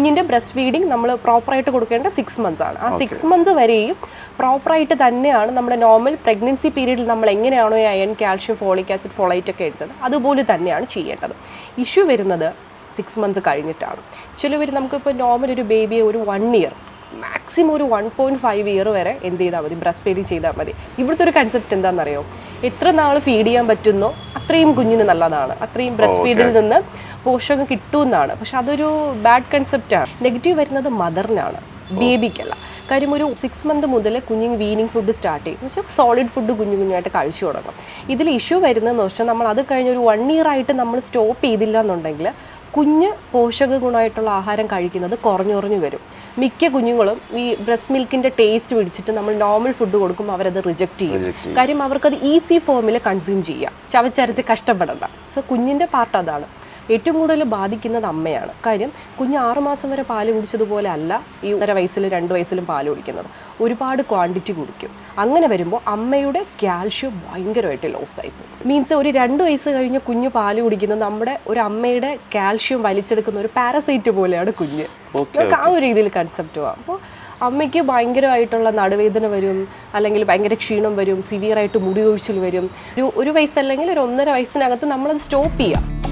കുഞ്ഞിന്റെ breast feeding നമ്മൾ പ്രോപ്പറായിട്ട് കൊടുക്കേണ്ട സിക്സ് മന്ത്സ് ആണ്. ആ സിക്സ് മന്ത് വരെയും പ്രോപ്പറായിട്ട് തന്നെയാണ് നമ്മുടെ നോർമൽ പ്രഗ്നൻസി പീരീഡിൽ നമ്മൾ എങ്ങനെയാണോ iron calcium folic acid folate ഒക്കെ എടുത്തത്. അതുപോലെ തന്നെയാണ് ചെയ്യേണ്ടത്. ഇഷ്യൂ വരുന്നത് സിക്സ് മന്ത് കഴിഞ്ഞിട്ടാണ്. ചിലവർ നമുക്കിപ്പോൾ നോർമൽ ഒരു ബേബിയെ ഒരു വൺ ഇയർ മാക്സിമം ഒരു വൺ പോയിന്റ് ഫൈവ് ഇയർ വരെ എന്ത് ചെയ്താൽ മതി ബ്രസ്റ്റ് ഫീഡിങ് ചെയ്താൽ മതി. ഇവിടുത്തെ ഒരു കൺസെപ്റ്റ് എന്താണെന്നറിയോ? എത്ര നാൾ ഫീഡ് ചെയ്യാൻ പറ്റുന്നോ? അത്രയും കുഞ്ഞിന് നല്ലതാണ്. അത്രയും ബ്രസ്റ്റ് ഫീഡിൽ നിന്ന് പോഷകം കിട്ടുമെന്നാണ് പക്ഷെ അതൊരു ബാഡ് കൺസെപ്റ്റാണ് നെഗറ്റീവ് വരുന്നത് മദറിനാണ് ബേബിക്കല്ല കാര്യം ഒരു സിക്സ് മന്ത് മുതൽ കുഞ്ഞിന് വീനിങ് ഫുഡ് സ്റ്റാർട്ട് ചെയ്യും. പക്ഷേ വെച്ചാൽ സോളിഡ് ഫുഡ് കുഞ്ഞു കുഞ്ഞായിട്ട് കഴിച്ചു തുടങ്ങും. ഇതിൽ ഇഷ്യൂ വരുന്നതെന്ന് വെച്ചാൽ നമ്മൾ അത് കഴിഞ്ഞ് ഒരു വൺ ഇയർ ആയിട്ട് നമ്മൾ സ്റ്റോപ്പ് ചെയ്തില്ല എന്നുണ്ടെങ്കിൽ കുഞ്ഞ് പോഷക ഗുണമായിട്ടുള്ള ആഹാരം കഴിക്കുന്നത് കുറഞ്ഞു കുറഞ്ഞു വരും. മിക്ക കുഞ്ഞുങ്ങളും ഈ ബ്രസ്റ്റ് മിൽക്കിന്റെ ടേസ്റ്റ് പിടിച്ചിട്ട് നമ്മൾ നോർമൽ ഫുഡ് കൊടുക്കുമ്പോൾ അവരത് റിജക്റ്റ് ചെയ്യും. കാര്യം അവർക്കത് ഈസി ഫോമിൽ കൺസ്യൂം ചെയ്യാം. ചവച്ചരച്ച് കഷ്ടപ്പെടണ്ട. സോ കുഞ്ഞിന്റെ പാർട്ട് അതാണ്. ഏറ്റവും കൂടുതൽ ബാധിക്കുന്നത് അമ്മയാണ്. കാര്യം കുഞ്ഞ് ആറുമാസം വരെ പാൽ കുടിച്ചതുപോലെ അല്ല ഈ ഒന്നര വയസ്സിൽ രണ്ട് വയസ്സിലും പാൽ കുടിക്കുന്നത്. ഒരുപാട് ക്വാണ്ടിറ്റി കുടിക്കും. അങ്ങനെ വരുമ്പോൾ അമ്മയുടെ കാൽഷ്യം ഭയങ്കരമായിട്ട് ലോസ് ആയി പോകും. മീൻസ് ഒരു രണ്ട് വയസ്സ് കഴിഞ്ഞ് കുഞ്ഞ് പാൽ കുടിക്കുന്നത് നമ്മുടെ ഒരു അമ്മയുടെ കാൽഷ്യം വലിച്ചെടുക്കുന്ന ഒരു പാരസൈറ്റ് പോലെയാണ് കുഞ്ഞ്. നമുക്ക് ആ ഒരു രീതിയിൽ കൺസെപ്റ്റ് അപ്പോൾ അമ്മയ്ക്ക് ഭയങ്കരമായിട്ടുള്ള നടുവേദന വരും അല്ലെങ്കിൽ ഭയങ്കര ക്ഷീണം വരും സിവിയറായിട്ട് മുടി ഒഴിച്ചിൽ വരും. ഒരു ഒരു വയസ്സല്ലെങ്കിൽ ഒരു ഒന്നര വയസ്സിനകത്ത് നമ്മളത് സ്റ്റോപ്പ് ചെയ്യുക